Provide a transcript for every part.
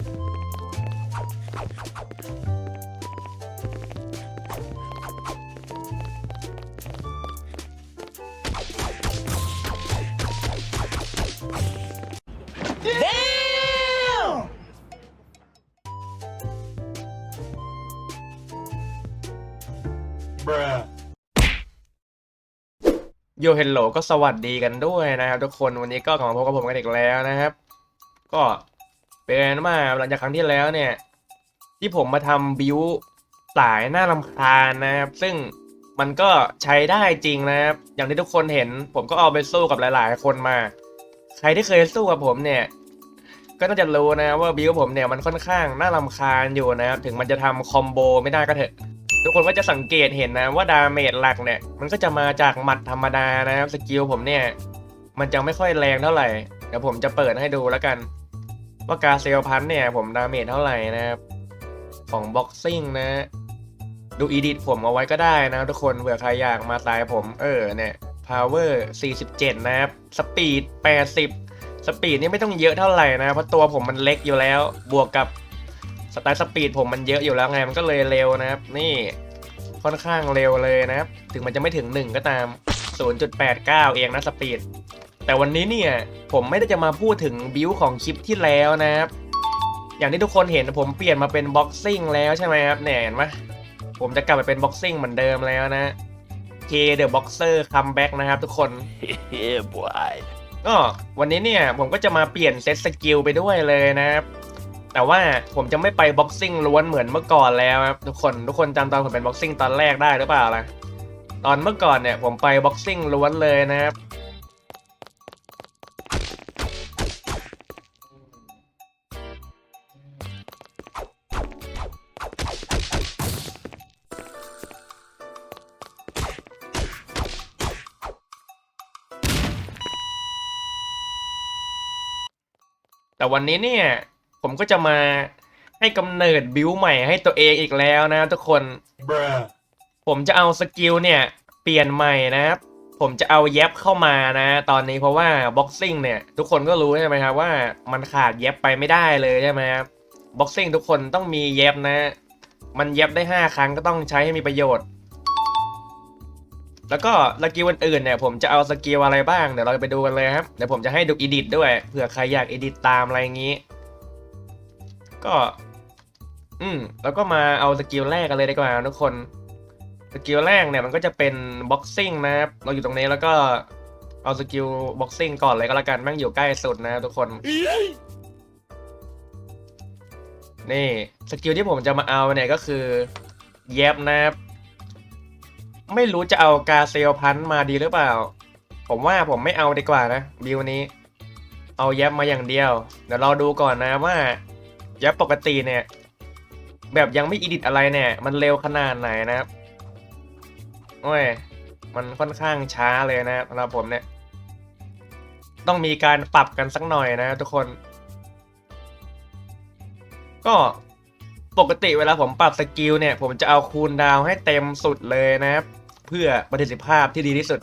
โยเฮลโลก็สวัสดีกันด้วยนะครับทุกคนวันนี้ก็กลับมาพบกับผมกันอีกแล้วนะครับ ก็ เป็นว่าหลังจากครั้งที่แล้วเนี่ย ที่ผมมาทำบิวสายหน้าลำคาญนะครับ ซึ่งมันก็ใช้ได้จริงนะครับ อย่างที่ทุกคนเห็น ผมก็เอาไปสู้กับหลาย ๆ คนมา ใครที่เคยสู้กับผมเนี่ย ก็น่าจะรู้นะว่าบิวผมเนี่ยมันค่อนข้างน่ารำคาญอยู่นะครับ ถึงมันจะทำคอมโบไม่ได้ก็เถอะ ทุกคนก็จะสังเกตเห็นนะว่าดาเมจหลักเนี่ย มันก็จะมาจากหมัดธรรมดานะครับ สกิลผมเนี่ย มันจะไม่ค่อยแรงเท่าไหร่ เดี๋ยวผมจะเปิดให้ดูแล้วกัน ว่ากาเซลพันเนี่ย ผมดาเมจเท่าไหร่นะครับของบ็อกซิ่งนะ ดูอีดิทผมเอาไว้ก็ได้นะทุกคนเผื่อใครอยากมาตายผมเออเนี่ย power 47 นะครับสปีด80 สปีดนี่ไม่ต้องเยอะเท่าไหร่นะ เพราะตัวผมมันเล็กอยู่แล้ว บวกกับสไตล์สปีดผมมันเยอะอยู่แล้วไง มันก็เลยเร็วนะครับ นี่ค่อนข้างเร็วเลยนะครับ ถึงมันจะไม่ถึง 1 ก็ตาม 0.89 เองนะสปีด แต่วันนี้เนี่ยผมไม่ได้จะมาพูดถึงบิวของคลิปที่แล้วนะครับ อย่างที่ทุกคนเห็นผมเปลี่ยนมาเป็นบ็อกซิ่งแล้วใช่ไหมครับเนี่ยเห็นไหมผมจะกลับไปเป็นบ็อกซิ่งเหมือนเดิมแล้วนะ K The Boxer Comeback นะครับทุกคน yeah, boy. ก็วันนี้เนี่ยผมก็จะมาเปลี่ยนเซตสกิลไปด้วยเลยนะครับ แต่ว่าผมจะไม่ไปบ็อกซิ่งล้วนเหมือนเมื่อก่อนแล้วครับทุกคนทุกคนจำตอนผมเป็นบ็อกซิ่งตอนแรกได้หรือเปล่าล่ะตอนเมื่อก่อนเนี่ยผมไปบ็อกซิ่งล้วนเลยนะครับ แต่วันนี้เนี่ยผมก็จะมาให้กำเนิดบิวใหม่ให้ตัวเองอีกแล้วนะทุกคน Bruh. ผมจะเอาสกิลเนี่ยเปลี่ยนใหม่นะครับ ผมจะเอาเย็บเข้ามานะ ตอนนี้เพราะว่าบ็อกซิ่งเนี่ยทุกคนก็รู้ใช่ไหมครับว่ามันขาดเย็บไปไม่ได้เลยใช่ไหมครับบ็อกซิ่งทุกคนต้องมีเย็บนะ มันเย็บได้ 5 ครั้งก็ต้องใช้ให้มีประโยชน์ แล้วก็สกิลอื่นๆเนี่ยผมจะเอาสกิลอะไรบ้างเดี๋ยวเราไปดูกันเลยครับเดี๋ยวผมจะให้ดูอีดิทด้วยเผื่อใครอยากอีดิทตามอะไรอย่างนี้ ก็ อืมแล้วก็มาเอาสกิลแรกกันเลยดีกว่าทุกคนสกิลแรกเนี่ยมันก็จะเป็นบ็อกซิ่งนะครับเราอยู่ตรงนี้แล้วก็เอาสกิลบ็อกซิ่งก่อนเลยก็แล้วกันแม่งอยู่ใกล้สุดนะทุกคนนี่สกิลที่ผมจะมาเอาเนี่ยก็คือเย็บนะครับ ไม่รู้จะเอากาเซลพันมาดีหรือเปล่า ผมว่าผมไม่เอาดีกว่านะบิวนี้ เอาเย็บมาอย่างเดียว เดี๋ยวเราดูก่อนนะว่าเย็บปกติเนี่ย แบบยังไม่อีดิทอะไรเนี่ย มันเร็วขนาดไหนนะครับโอ้ยมันค่อนข้างช้าเลยนะสำหรับผมเนี่ย ต้องมีการปรับกันสักหน่อยนะทุกคน ก็ปกติเวลาผมปรับสกิลเนี่ย ผมจะเอาคูลดาวให้เต็มสุดเลยนะครับ เพื่อประสิทธิภาพที่ดีที่สุด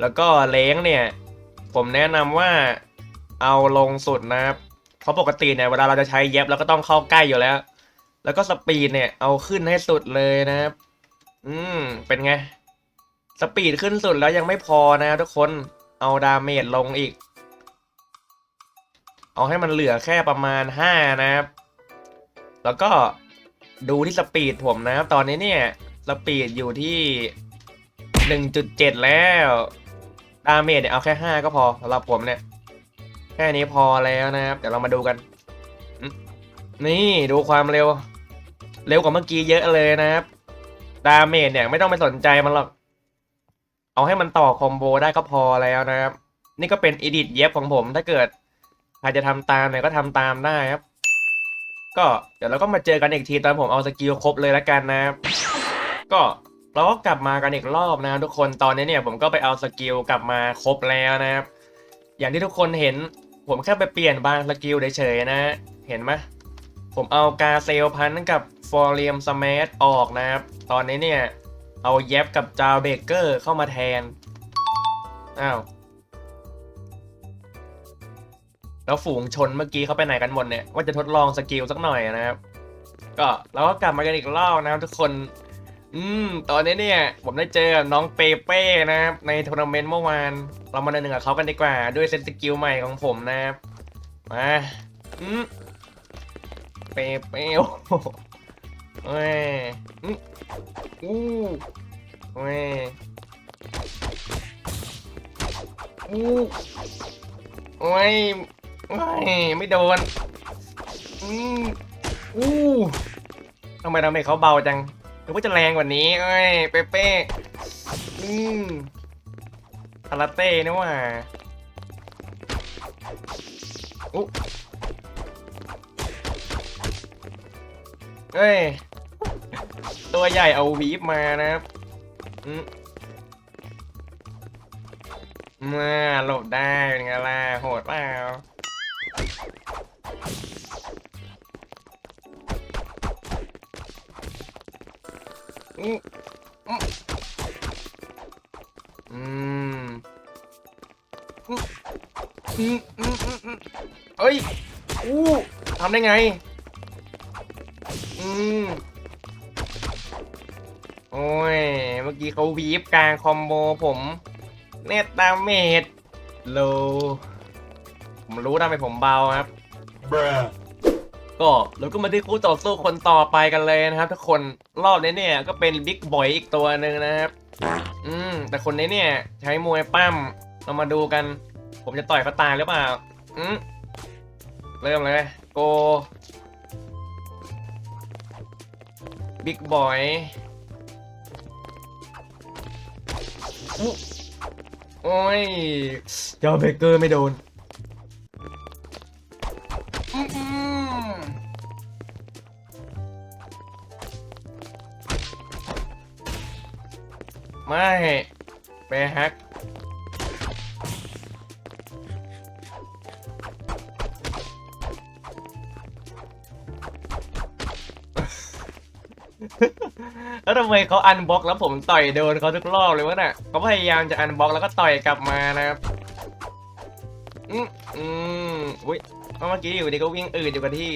แล้วก็เล้งเนี่ย ผมแนะนำว่าเอาลงสุดนะครับเพราะปกติเนี่ยเวลาเราจะใช้เย็บเราก็ต้องเข้าใกล้อยู่แล้ว แล้วก็สปีดเนี่ยเอาขึ้นให้สุดเลยนะครับ อืม เป็นไง สปีดขึ้นสุดแล้วยังไม่พอนะทุกคน เอาดาเมจลงอีก เอาให้มันเหลือแค่ประมาณ 5 นะครับ แล้วก็ดูที่สปีดผมนะครับ ตอนนี้เนี่ย สปีดอยู่ที่ 1.7แล้วดาเมจเนี่ยเอาแค่5ก็พอสำหรับผมเนี่ย แค่นี้พอแล้วนะครับ เดี๋ยวเรามาดูกัน นี่ดูความเร็ว เร็วกว่าเมื่อกี้เยอะเลยนะครับ ดาเมจเนี่ยไม่ต้องไปสนใจมันหรอก เอาให้มันต่อคอมโบได้ก็พอแล้วนะครับ นี่ก็เป็นอีดิทเย็บของผม ถ้าเกิดใครจะทำตามเนี่ยก็ทำตามได้ครับ ก็เดี๋ยวเราก็มาเจอกันอีกทีตอนผมเอาสกิลครบเลยละกันนะครับ ก็ เราก็กลับมากันอีกรอบนะทุกคนตอนนี้เนี่ยผมก็ไปเอาสกิลกลับมาครบแล้วนะครับ อย่างที่ทุกคนเห็นผมแค่ไปเปลี่ยนบางสกิลเฉยๆนะ เห็นไหมผมเอากาเซลพันกับฟอร์เรียมสมาร์ออกนะครับ ตอนนี้เนี่ย เอาเย็บกับจาวเบเกอร์เข้ามาแทน อ้าว แล้วฝูงชนเมื่อกี้เขาไปไหนกันหมดเนี่ย ว่าจะทดลองสกิลสักหน่อยนะครับ ก็เราก็กลับมากันอีกรอบนะครับทุกคน อืม ตอนนี้เนี่ย ผมได้เจอน้องเปเป้นะครับ ในทัวร์นาเมนต์เมื่อวาน เรามาเดินหนึ่งกับเขากันดีกว่า ด้วยเซตสกิลใหม่ของผมนะครับ มา อืม เปเป้โอ้โหเว้ยอืมอู้เว้ยอู้โอ้ยโอ้ยไม่โดน อืมอู้ทำไมทำให้เขาเบาจัง หรือว่าจะแรงกว่านี้เอ้ยเปเป้อืมคาราเต้นี่หว่าอู้เอ้ย ตัวใหญ่เอาวีฟมานะครับอืมมาหลบได้ ได้ไง อืม โอ้ย เมื่อกี้เขาวีฟกลางคอมโบผม เนตตาเมดโล ผมรู้ทำไมผมเบาครับ Bruh. ก็เราก็มาที่คู่ต่อสู้คนต่อไปกันเลยนะครับทุกคนรอบนี้เนี่ย ก็เป็นบิ๊กบอยอีกตัวหนึ่งนะครับ อืม แต่คนนี้เนี่ย ใช้มวยปั้มเรามาดูกัน ผมจะต่อยเขาตายหรือเปล่า อืมเริ่มเลย โกบิ๊กบอยโอ้ยเจ้าเบเกอร์ไม่โดน แล้วทำไมเขาอันบล็อกแล้วผมต่อยโดนเขาทุกรอบเลยวะน่ะเขาพยายามจะอันบล็อกแล้วก็ต่อยกลับมานะครับอืมอืมอุ้ยเมื่อกี้อยู่ดีก็วิ่งอืดอยู่กับที่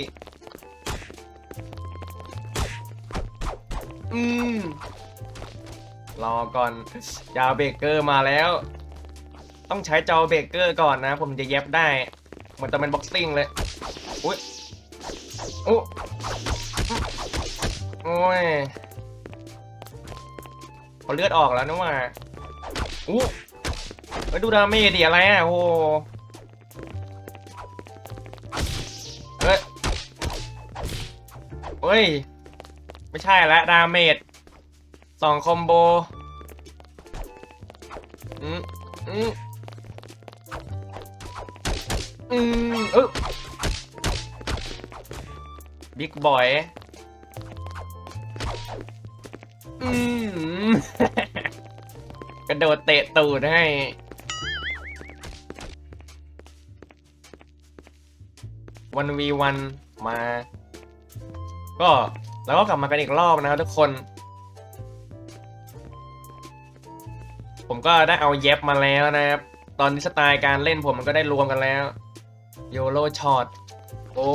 อืมรอก่อนจาเบเกอร์มาแล้ว ต้องใช้จอเบเกอร์ก่อนนะ ผมจะเย็บได้เหมือนจะเป็นบ็อกซิ่งเลย อุ้ยอุ๊โอ้ยเขาเลือดออกแล้วนะว่าอู้ไปดูดาเมจดิอะไรอะโอ้โหเฮ้ยเฮ้ย ไม่ใช่ละดาเมจสองคอมโบ อืมอืมอืมเออบิ๊กบอย อืม กระโดดเตะตูดให้ วันวีวันมา ก็แล้วก็กลับมากันอีกรอบนะครับทุกคน ผมก็ได้เอาเย็บมาแล้วนะครับ ตอนนี้สไตล์การเล่นผมมันก็ได้รวมกันแล้ว โยโ o ช็อต โอ้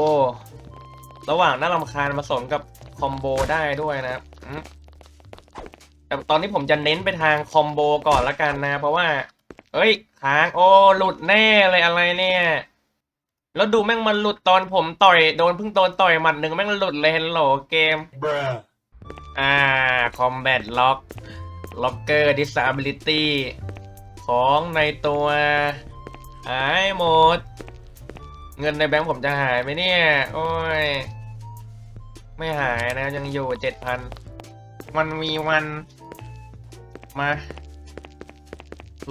ระหว่างน่ารำคาญผสมกับคอมโบได้ด้วยนะครับ แต่ตอนนี้ผมจะเน้นไปทางคอมโบก่อนละกันนะ เพราะว่า เอ้ยค้างโอ้หลุดแน่เลยอะไรเนี่ย แล้วดูแม่งมันหลุดตอนผมต่อยโดนเพิ่งโดนต่อยหมัดหนึ่งแม่งหลุดเลยเฮลโหลเกม Bruh. อ่า combat lock locker disability ของในตัวหายหมด เงินในแบงค์ผมจะหายไหมเนี่ย โอ้ย ไม่หายนะยังอยู่เจ็ดพัน มันมีวันมา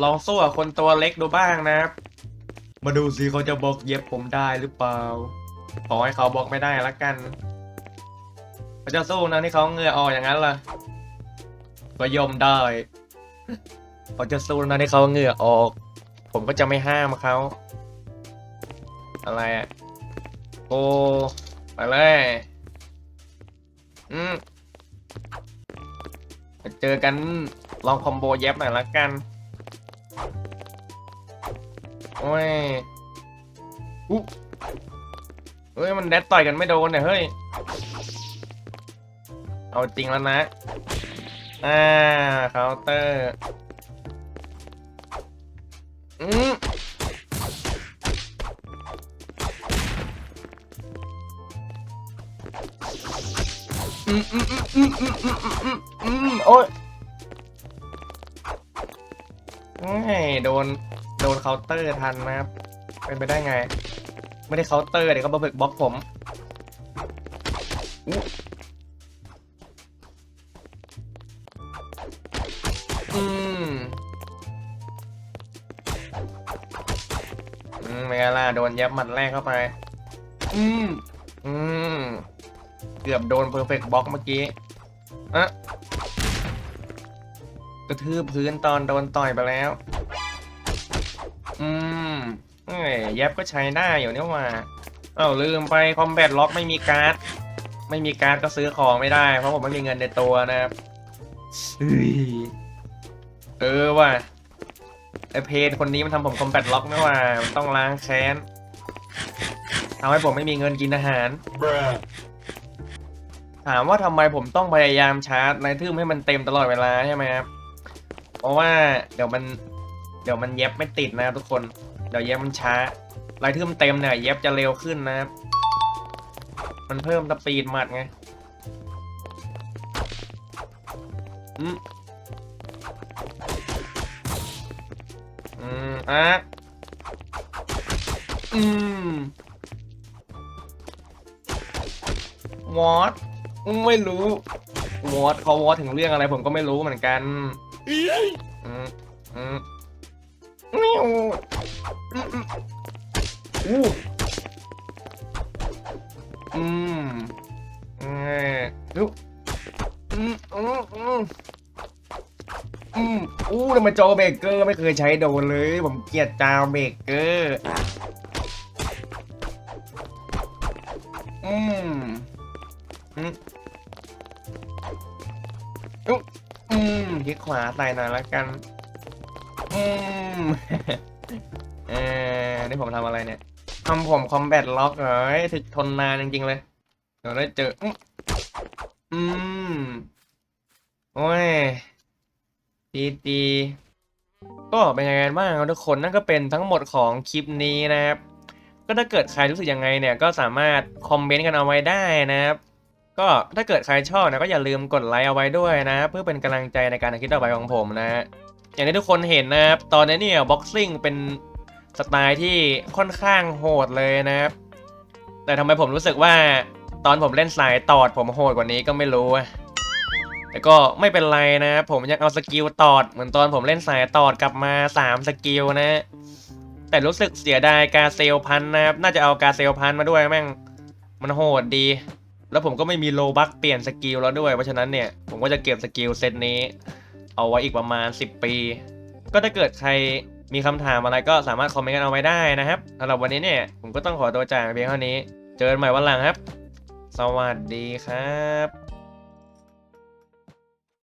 ลองสู้กับคนตัวเล็กดูบ้างนะครับ มาดูสิเขาจะบล็อกเย็บผมได้หรือเปล่า ขอให้เขาบล็อกไม่ได้ละกันเขาจะสู้นะที่เขาเหงื่อออกอย่างนั้นล่ะก็ยอมได้เขาจะสู้นะที่เขาเหงื่อออก ผมก็จะไม่ห้ามเขาอะไรอะโอ้ไปเลย เจอกันลองคอมโบแย็บหน่อยละกัน โอ้ยอุ๊เฮ้ย มันแดดต่อยกันไม่โดนเนี่ยเฮ้ย เอาจริงแล้วนะ อ่าเคาน์เตอร์ อืม อืมอืมอืมอืมอืมอืมอืมอืมโอ้ยโดน โดนเคาน์เตอร์ทันนะครับ เป็นไปได้ไง ไม่ได้เคาน์เตอร์เดี๋ยวก็มาเบิกบล็อกผมอืมอืมเป็นไงล่ะ โดนยับหมัดแรกเข้าไป อืม อืม เกือบโดนเพอร์เฟกต์บล็อกเมื่อกี้อะกระทืบพื้นตอนโดนต่อยไปแล้ว อืมเอ้ยแยบก็ใช้ได้อยู่เนี่ยว่า เอ้าลืมไปคอมแบทล็อกไม่มีการ์ด ไม่มีการ์ดก็ซื้อของไม่ได้ เพราะผมไม่มีเงินในตัวนะครับเฮ้ยเออว่ะไอเพนคนนี้มันทำผมคอมแบทล็อกไม่ว่ามันต้องล้างแค้นทำให้ผมไม่มีเงินกินอาหาร Bruh. ถามว่าทำไมผมต้องพยายามชาร์จไลท์ทึมให้มันเต็มตลอดเวลาใช่ไหมครับ เพราะว่าเดี๋ยวมันเดี๋ยวมันเย็บไม่ติดนะทุกคน เดี๋ยวเย็บมันช้าไลท์ทึมเต็มเนี่ยเย็บจะเร็วขึ้นนะครับ มันเพิ่มสปีดหมัดไงอืมอืมอะอืมวอต ไม่รู้วอตเขาวอตถึงเรื่องอะไรผมก็ไม่รู้เหมือนกันอืมอืมนิ้วอืมอืมอู้อืมเออดูอืมอืมอืมอืมอู้ทำไมจอเบรกเกอร์ไม่เคยใช้โดนเลย ผมเกลียดจาเบรกเกอร์ อุ๊อืมคลิกขวาใส่หน่อยละกัน อืมเออนี่ผมทำอะไรเนี่ยทำผมคอมแบทล็อกเหรอเฮ้ยถึกทนนานจริงๆเลย เดี๋ยวได้เจอ อืมอืมโอ้ยดีดีก็เป็นยังไงบ้างครับทุกคนนั่นก็เป็นทั้งหมดของคลิปนี้นะครับ ก็ถ้าเกิดใครรู้สึกยังไงเนี่ยก็สามารถคอมเมนต์กันเอาไว้ได้นะครับ ก็ถ้าเกิดใครชอบนะก็อย่าลืมกดไลค์เอาไว้ด้วยนะ เพื่อเป็นกำลังใจในการทำคลิปต่อไปของผมนะอย่างที่ทุกคนเห็นนะครับตอนนี้เนี่ยบ็อกซิ่งเป็นสไตล์ที่ค่อนข้างโหดเลยนะครับแต่ทำไมผมรู้สึกว่าตอนผมเล่นสายตอดผมโหดกว่านี้ก็ไม่รู้แต่ก็ไม่เป็นไรนะผมยังเอาสกิลตอดเหมือนตอนผมเล่นสายตอดกลับมา 3 สกิลนะ แต่รู้สึกเสียดายกาเซลพันนะครับน่าจะเอากาเซลพันมาด้วยแม่งมันโหดดี แล้วผมก็ไม่มีโลบักเปลี่ยนสกิลแล้วด้วย เพราะฉะนั้นเนี่ย ผมก็จะเก็บสกิลเซตนี้ เอาไว้อีกประมาณ 10 ปี ก็ถ้าเกิดใครมีคำถามอะไรก็สามารถคอมเมนต์กันเอาไว้ได้นะครับสำหรับวันนี้เนี่ย ผมก็ต้องขอตัวจากเพียงเท่านี้ เจอกันใหม่วันหลังครับ สวัสดีครับ